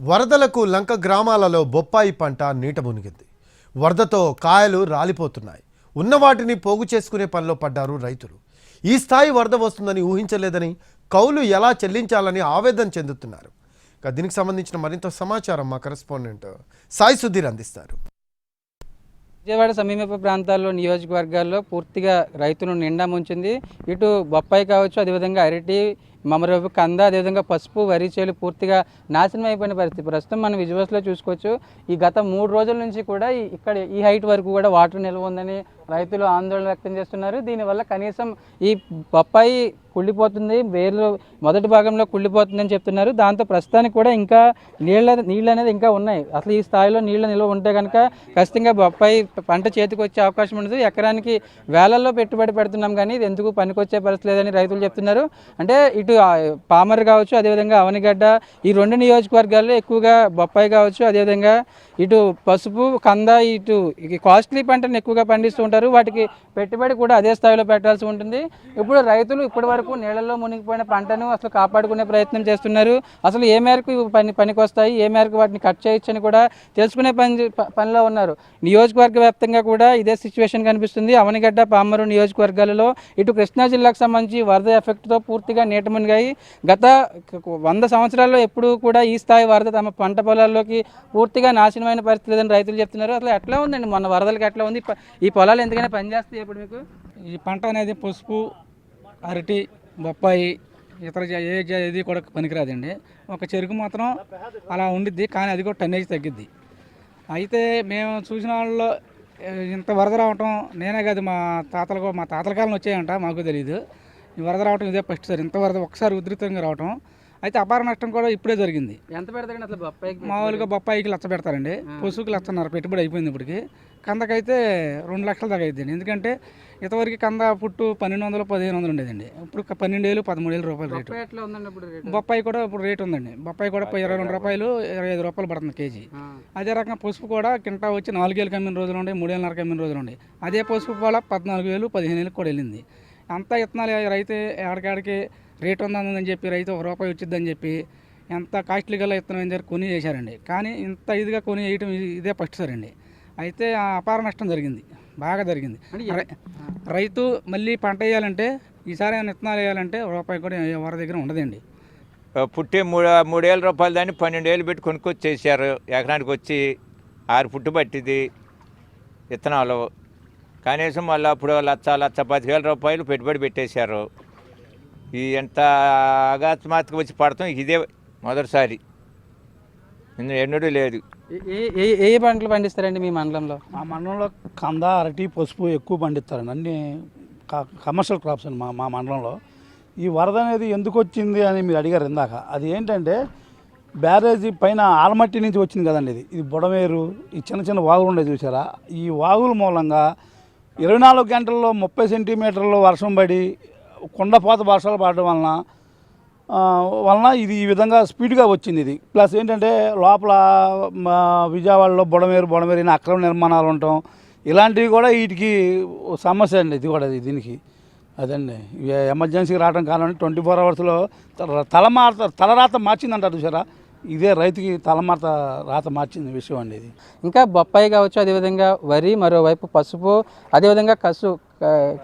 వరదలకు లంక గ్రామాలలో బొప్పాయి పంట నీట మునిగింది. వరదతో కాయలు రాలిపోతున్నాయి. ఉన్న వాటిని పోగు చేసుకునే పనిలో పడ్డారు రైతులు. ఈ స్థాయి వరద వస్తుందని ఊహించలేదని కౌలు ఎలా చెల్లించాలని ఆవేదన చెందుతున్నారు. దీనికి సంబంధించిన మరింత సమాచారం మా కరెస్పాండెంట్ సాయి సుధీర్ అందిస్తారు. విజయవాడ సమీప ప్రాంతాల్లో నియోజకవర్గాల్లో పూర్తిగా రైతును నిండా ముంచింది. ఇటు బొప్పాయి కావచ్చు అదేవిధంగా అరటి మమరపు కంద అదేవిధంగా పసుపు వరి చేలు పూర్తిగా నాశనం అయిపోయిన పరిస్థితి. ప్రస్తుతం మనం విజువల్స్లో చూసుకోవచ్చు ఈ గత మూడు రోజుల నుంచి కూడా ఇక్కడ ఈ హైట్ వరకు కూడా వాటర్ నిల్వ ఉందని రైతులు ఆందోళన వ్యక్తం చేస్తున్నారు. దీనివల్ల కనీసం ఈ బొప్పాయి కుళ్ళిపోతుంది వేర్లు మొదటి భాగంలో కుళ్ళిపోతుందని చెప్తున్నారు. దాంతో ప్రస్తుతానికి కూడా ఇంకా నీళ్ళ నీళ్ళు అనేది ఇంకా ఉన్నాయి. అసలు ఈ స్థాయిలో నీళ్ళ నిల్వ ఉంటే కనుక ఖచ్చితంగా బొప్పాయి పంట చేతికి వచ్చే అవకాశం ఉండదు. ఎకరానికి వేలల్లో పెట్టుబడి పెడుతున్నాం కానీ ఇది ఎందుకు పనికొచ్చే పరిస్థితి లేదని రైతులు చెప్తున్నారు. అంటే ఇటు పామర్ కావచ్చు అదేవిధంగా అవనిగడ్డ. ఈ రెండు నియోజకవర్గాల్లో ఎక్కువగా బొప్పాయి కావచ్చు అదేవిధంగా ఇటు పసుపు కంద ఇటు ఈ కాస్ట్లీ పంటను ఎక్కువగా పండిస్తూ ఉంటారు. వాటికి పెట్టుబడి కూడా అదే స్థాయిలో పెట్టాల్సి ఉంటుంది. ఇప్పుడు రైతులు ఇప్పటి వరకు నీళ్ళల్లో మునిగిపోయిన పంటను అసలు కాపాడుకునే ప్రయత్నం చేస్తున్నారు. అసలు ఏ మేరకు పని పనికి వస్తాయి ఏ మేరకు వాటిని కట్ చేయొచ్చని కూడా తెలుసుకునే పని పనిలో ఉన్నారు. నియోజకవర్గ వ్యాప్తంగా కూడా ఇదే సిచ్యువేషన్ కనిపిస్తుంది. అవనిగడ్డ పామరు నియోజకవర్గాలలో ఇటు కృష్ణా జిల్లాకు సంబంధించి వరద ఎఫెక్ట్తో పూర్తిగా నీట మునిగాయి గత వంద సంవత్సరాల్లో ఎప్పుడూ కూడా ఈ స్థాయి వరద తమ పంట పొలాల్లోకి పూర్తిగా నాశనమైన పరిస్థితి లేదని రైతులు చెప్తున్నారు. అసలు ఎట్లా ఉందండి? మొన్న వరదలకి ఎట్లా ఉంది? ప- ఈ పొలాలు ఎందుకైనా పనిచేస్తాయి ఇప్పుడు మీకు? ఈ పంట అనేది పసుపు అరటి బొప్పాయి ఇతర జ- ఏ జ- ఏది కూడా పనికిరాదండి. ఒక చెరుకు మాత్రం అలా ఉండిద్ది కానీ అది కూడా టన్నేజ్ తగ్గిద్ది. అయితే మేము చూసిన వాళ్ళలో ఇంత వరద రావటం నేనే కాదు మా తాతలకు మా తాతల కాలం వచ్చాయంట మాకు తెలియదు ఈ వరద రావటం ఇదే ఫస్ట్ సార్. ఇంత వరద ఒకసారి ఉధృతంగా రావటం. అయితే అపార నష్టం కూడా ఇప్పుడే జరిగింది. ఎంత పెడతారండి అసలు బొప్పాయికి మామూలుగా బొప్పాయికి లచ్చ పెడతారండి. పశువుకి లచ్చన్నారు పెట్టుబడి అయిపోయింది ఇప్పటికి. కందకైతే రెండు లక్షల దాకా ఎందుకంటే ఇంతవరకు కంద పుట్టు పన్నెండు వందలు పదిహేను వందలు ఉండేదండి. ఇప్పుడు పన్నెండు వేలు పదమూడు వేలు రూపాయలు రేటు. బొప్పాయి కూడా ఇప్పుడు రేట్ ఉందండి. బొప్పాయి కూడా ఇరవై రెండు రూపాయలు ఇరవై ఐదు రూపాయలు పడుతుంది కేజీ. అదే రకంగా పసుపు కూడా కింటా వచ్చి నాలుగేళ్ళు కమ్మిన రోజులు ఉండే మూడేళ్ళన్నర కమ్మిన రోజులు ఉండే. అదే పసుపు కూడా పద్నాలుగు వేలు పదిహేను వేలకు కూడా వెళ్ళింది. అంతా ఇత్తనాలు రైతు ఎక్కడికాడికి రేట్ ఉందని చెప్పి రైతు ఒక రూపాయి వచ్చిందని చెప్పి ఎంత కాస్ట్లీ గల ఇత్తనం ఏం జరిగి కొని చేశారండి. కానీ ఇంత ఇదిగా కొని వేయటం ఇది- ఫస్ట్ సార్ అండి. అయితే ఆ అపార నష్టం జరిగింది. బాగా జరిగింది. రైతు మళ్ళీ పంట వేయాలంటే ఈసారి ఏమైనా ఇత్తనాలు వేయాలంటే రూపాయి కూడా ఎవరి దగ్గర ఉండదండి. పుట్టి మూడు మూడేళ్ళ రూపాయలు దాన్ని పన్నెండు వేలు పెట్టి కొనుక్కొచ్చి చేశారు ఎకరానికి వచ్చి ఆరు పుట్టు పట్టింది. విత్తనాలు కనీసం మళ్ళీ అప్పుడు లచ్చ లచ్చ పదివేల రూపాయలు పెట్టుబడి పెట్టేశారు. ఈ ఎంత అకస్మాత్తుగా వచ్చి పడతాం ఇదే మొదటిసారి. ఎన్నడూ లేదు. ఏ- ఏ- పంటలు పండిస్తారండి మీ మండలంలో? మా మండలంలో కంద అరటి పసుపు ఎక్కువ పండిస్తారండి. అన్ని కమర్షియల్ క్రాప్స్ అండి మా మా మండలంలో. ఈ వరద అనేది ఎందుకు వచ్చింది అని మీరు అడిగారు ఇందాక. అది ఏంటంటే బ్యారేజీ పైన ఆలమట్టి నుంచి వచ్చింది కదండి ఇది. ఇది బుడమేరు ఈ చిన్న చిన్న వాగులు ఉండే చూసారా ఈ వాగుల మూలంగా ఇరవై నాలుగు గంటల్లో ముప్పై సెంటీమీటర్లు వర్షం పడి కుండపోత వర్షాలు పడడం వలన వలన ఇది ఈ విధంగా స్పీడ్గా వచ్చింది ఇది. ప్లస్ ఏంటంటే లోపల విజయవాడలో బుడమేరు బుడమేరు అక్రమ నిర్మాణాలు ఉండటం ఇలాంటివి కూడా వీటికి సమస్య అండి. ఇది కూడా దీనికి అదండి. ఎమర్జెన్సీకి రావడం కారణం. ట్వంటీ ఫోర్ అవర్స్లో తల తలమాత తలరాత మార్చిందంట చూసారా ఇదే రైతుకి తలమాత రాత మార్చింది విషయం అండి ఇది. ఇంకా బొప్పాయి కావచ్చు అదేవిధంగా వరి మరోవైపు పసుపు అదేవిధంగా కసు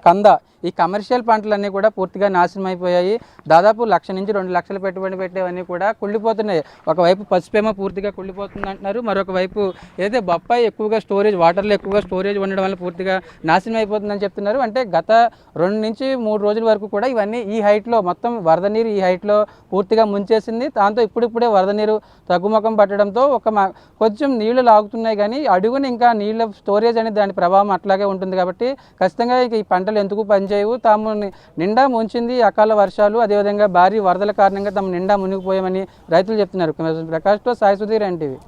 కంద. ఈ కమర్షియల్ పంటలన్నీ కూడా పూర్తిగా నాశనం అయిపోయాయి. దాదాపు లక్ష నుంచి రెండు లక్షలు పెట్టుబడి పెట్టేవన్నీ కూడా కుళ్ళిపోతున్నాయి. ఒకవైపు పసుపేమ పూర్తిగా కుళ్ళిపోతుంది అంటున్నారు మరొక వైపు ఏదైతే బొప్పాయి ఎక్కువగా స్టోరేజ్ వాటర్లో ఎక్కువగా స్టోరేజ్ ఉండడం వల్ల పూర్తిగా నాశనం అయిపోతుందని చెప్తున్నారు. అంటే గత రెండు నుంచి మూడు రోజుల వరకు కూడా ఇవన్నీ ఈ హైట్లో మొత్తం వరద నీరు ఈ హైట్లో పూర్తిగా ముంచేసింది. దాంతో ఇప్పుడిప్పుడే వరద నీరు తగ్గుముఖం పట్టడంతో ఒక కొంచెం నీళ్ళు లాగుతున్నాయి కానీ అడుగున ఇంకా నీళ్ళ స్టోరేజ్ అనేది దాని ప్రభావం అట్లాగే ఉంటుంది కాబట్టి ఖచ్చితంగా ఇక ఈ పంటలు ఎందుకు పనిచేయవు? తాము నిండా ముంచింది అకాల వర్షాలు అదేవిధంగా భారీ వరదల కారణంగా తమ నిండా మునిగిపోయామని రైతులు చెప్తున్నారు. ప్రకాష్తో సాయి సుధీర్ ఎన్టీవీ.